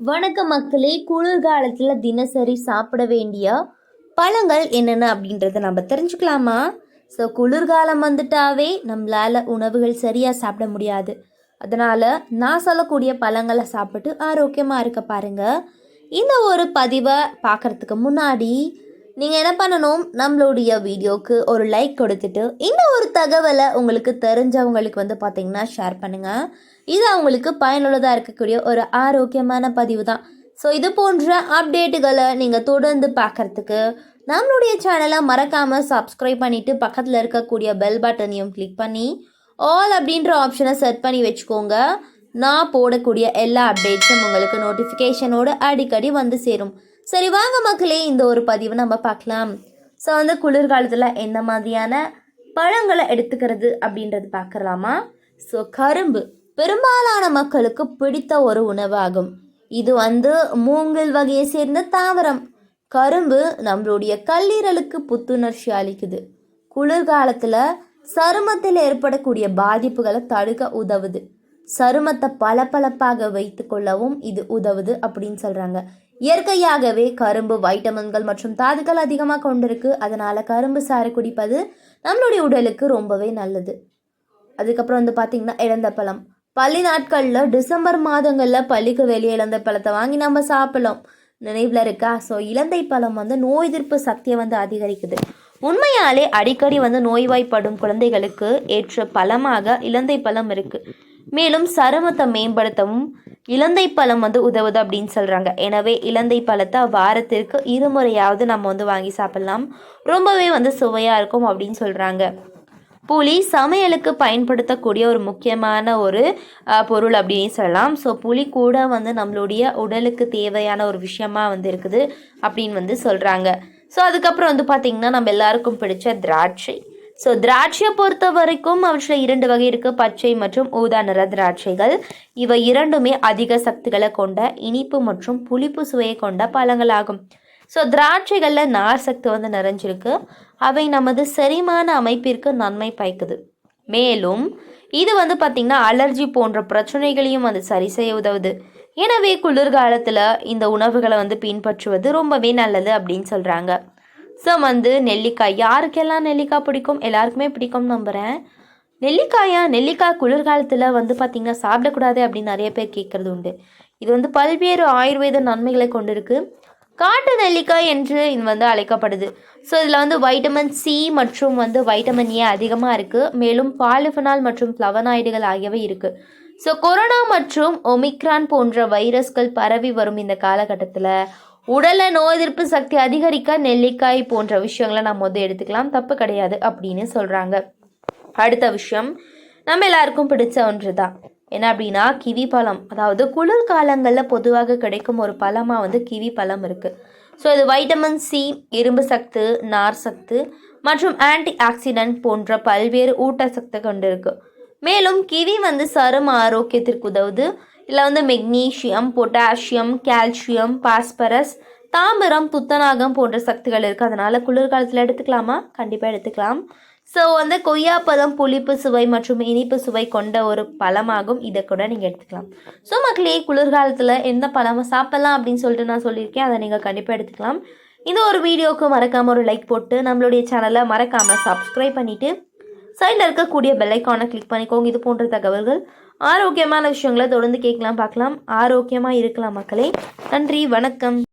வணக்க மக்களே குளிர்காலத்தில் தினசரி சாப்பிட வேண்டிய பழங்கள் என்னென்ன அப்படின்றத நம்ம தெரிஞ்சுக்கலாமா? ஸோ குளிர்காலம் வந்துட்டாவே நம்மளால் உணவுகள் சரியாக சாப்பிட முடியாது. அதனால் நான் சொல்லக்கூடிய பழங்களை சாப்பிட்டு ஆரோக்கியமாக இருக்க பாருங்கள் இந்த ஒரு பதிவை பார்க்குறதுக்கு முன்னாடி நீங்கள் என்ன பண்ணணும்? நம்மளுடைய வீடியோக்கு ஒரு லைக் கொடுத்துட்டு இந்த ஒரு தகவலை உங்களுக்கு தெரிஞ்சவங்களுக்கு வந்து பார்த்தீங்கன்னா ஷேர் பண்ணுங்கள் இது அவங்களுக்கு பயனுள்ளதாக இருக்கக்கூடிய ஒரு ஆரோக்கியமான பதிவு தான். ஸோ இது போன்ற அப்டேட்டுகளை நீங்கள் தொடர்ந்து பார்க்குறதுக்கு நம்மளுடைய சேனலை மறக்காமல் சப்ஸ்கிரைப் பண்ணிவிட்டு பக்கத்தில் இருக்கக்கூடிய பெல் பட்டனையும் கிளிக் பண்ணி ஆல் அப்படின்ற ஆப்ஷனை செட் பண்ணி வச்சுக்கோங்க. நான் போடக்கூடிய எல்லா அப்டேட்ஸும் உங்களுக்கு நோட்டிஃபிகேஷனோடு அடிக்கடி வந்து சேரும். சரி வாங்க மக்களே இந்த ஒரு பதிவை நம்ம பார்க்கலாம். ஸோ வந்து குளிர்காலத்தில் என்ன மாதிரியான பழங்களை எடுத்துக்கிறது அப்படின்றது பார்க்கலாமா? ஸோ கரும்பு பெரும்பாலான மக்களுக்கு பிடித்த ஒரு உணவாகும். இது வந்து மூங்கில் வகையை சேர்ந்த தாவரம். கரும்பு நம்மளுடைய கல்லீரலுக்கு புத்துணர்ச்சி அளிக்குது. குளிர்காலத்தில் சருமத்தில் ஏற்படக்கூடிய பாதிப்புகளை தடுக்க உதவுது. சருமத்தை பளபளப்பாக வைத்து கொள்ளவும் இது உதவுது அப்படின்னு சொல்கிறாங்க இயற்கையாகவே கரும்பு வைட்டமின்கள் மற்றும் தாதுக்கள் அதிகமாக கொண்டிருக்கு. அதனால் கரும்பு சாறு குடிப்பது நம்மளுடைய உடலுக்கு ரொம்பவே நல்லது. அதுக்கப்புறம் வந்து பார்த்திங்கன்னா இழந்த பழம் பள்ளி நாட்களில் டிசம்பர் மாதங்களில் பள்ளிக்கு வெளியே இழந்த பழத்தை வாங்கி நம்ம சாப்பிடலாம். நினைவில் இருக்கா? ஸோ இலந்தை பழம் வந்து நோய் எதிர்ப்பு சக்தியை வந்து அதிகரிக்குது. உண்மையாலே அடிக்கடி வந்து நோய்வாய்ப்படும் குழந்தைகளுக்கு ஏற்ற பழமாக இலந்தை பழம் இருக்குது மேலும் சருமத்தை மேம்படுத்தவும் இலந்தை பழம் வந்து உதவுது அப்படின்னு சொல்கிறாங்க எனவே இலந்தை பழத்தை வாரத்திற்கு இருமுறையாவது நம்ம வந்து வாங்கி சாப்பிட்லாம். ரொம்பவே வந்து சுவையாக இருக்கும் அப்படின்னு சொல்கிறாங்க புளி சமையலுக்கு பயன்படுத்தக்கூடிய ஒரு முக்கியமான ஒரு பொருள் அப்படின்னு சொல்லலாம். ஸோ புளி கூட வந்து நம்மளுடைய உடலுக்கு தேவையான ஒரு விஷயமா வந்து இருக்குது அப்படின்னு வந்து சொல்கிறாங்க ஸோ அதுக்கப்புறம் வந்து பார்த்திங்கன்னா நம்ம எல்லாருக்கும் பிடிச்ச திராட்சை. ஸோ திராட்சையை பொறுத்த வரைக்கும் அவற்றில் இரண்டு வகை இருக்குது பச்சை மற்றும் ஊதா நிற திராட்சைகள். இவை இரண்டுமே அதிக சக்திகளை கொண்ட இனிப்பு மற்றும் புளிப்பு சுவையை கொண்ட பழங்களாகும். ஸோ திராட்சைகளில் நார் சக்தி வந்து நிறைஞ்சிருக்கு. அவை நமது செரிமான அமைப்பிற்கு நன்மை பயக்குது. மேலும் இது வந்து பார்த்திங்கன்னா அலர்ஜி போன்ற பிரச்சனைகளையும் வந்து சரி செய்ய உதவுது. எனவே குளிர்காலத்தில் இந்த உணவுகளை வந்து பின்பற்றுவது ரொம்பவே நல்லது அப்படின்னு சொல்கிறாங்க ஸோ வந்து நெல்லிக்காய். யாருக்கெல்லாம் நெல்லிக்காய் பிடிக்கும்? எல்லாருக்குமே பிடிக்கும் நம்புகிறேன் நெல்லிக்காயா? நெல்லிக்காய் குளிர்காலத்தில் வந்து பார்த்திங்கன்னா சாப்பிடக்கூடாது அப்படின்னு நிறைய பேர் கேட்குறது உண்டு. இது வந்து பல்வேறு ஆயுர்வேத நன்மைகளை கொண்டிருக்கு. காட்டு நெல்லிக்காய் என்று இது வந்து அழைக்கப்படுது. ஸோ இதில் வந்து வைட்டமின் சி மற்றும் வந்து வைட்டமின் ஏ அதிகமாக இருக்குது மேலும் பாலிஃபனால் மற்றும் ஃப்ளவனாய்டுகள் ஆகியவை இருக்குது ஸோ கொரோனா மற்றும் ஒமிக்ரான் போன்ற வைரஸ்கள் பரவி வரும் இந்த காலகட்டத்தில். உடலை நோய் எதிர்ப்பு சக்தி அதிகரிக்க நெல்லிக்காய் போன்ற விஷயங்களை நம்ம வந்து எடுத்துக்கலாம். தப்பு கிடையாது அப்படின்னு சொல்கிறாங்க அடுத்த விஷயம் நம்ம எல்லாருக்கும் பிடிச்ச ஒன்று தான் என்ன அப்படின்னா கிவி பழம். அதாவது குளிர் காலங்களில் பொதுவாக கிடைக்கும் ஒரு பழமாக வந்து கிவி பழம் இருக்குது ஸோ இது வைட்டமின் சி இரும்பு சத்து நார் சத்து மற்றும் ஆன்டி ஆக்சிடென்ட் போன்ற பல்வேறு ஊட்டச்சத்து இருக்குது மேலும் கிவி வந்து சரும ஆரோக்கியத்திற்கு உதவுது. இதில் வந்து மெக்னீஷியம் பொட்டாசியம் கால்சியம் பாஸ்பரஸ் தாமிரம் புத்தநாகம் போன்ற சக்திகள் இருக்குது அதனால் குளிர்காலத்தில் எடுத்துக்கலாமா? கண்டிப்பாக எடுத்துக்கலாம். ஸோ வந்து கொய்யாப்பழம் புளிப்பு சுவை மற்றும் இனிப்பு சுவை கொண்ட ஒரு பழமாகும். இதை கூட நீங்கள் எடுத்துக்கலாம். ஸோ மக்களே குளிர்காலத்தில் எந்த பழமும் சாப்பிடலாம் அப்படின்னு சொல்லிட்டு நான் சொல்லியிருக்கேன். அதை நீங்கள் கண்டிப்பாக எடுத்துக்கலாம். இந்த ஒரு வீடியோவுக்கு மறக்காமல் ஒரு லைக் போட்டு நம்மளுடைய சேனலை மறக்காமல் சப்ஸ்கிரைப் பண்ணிவிட்டு சைடில் இருக்கக்கூடிய பெல்லைக்கானை கிளிக் பண்ணிக்கோங்க. இது போன்ற தகவல்கள் ஆரோக்கியமான விஷயங்களை தொடர்ந்து கேட்கலாம் பார்க்கலாம். ஆரோக்கியமாக இருக்கலாம் மக்களே. நன்றி வணக்கம்.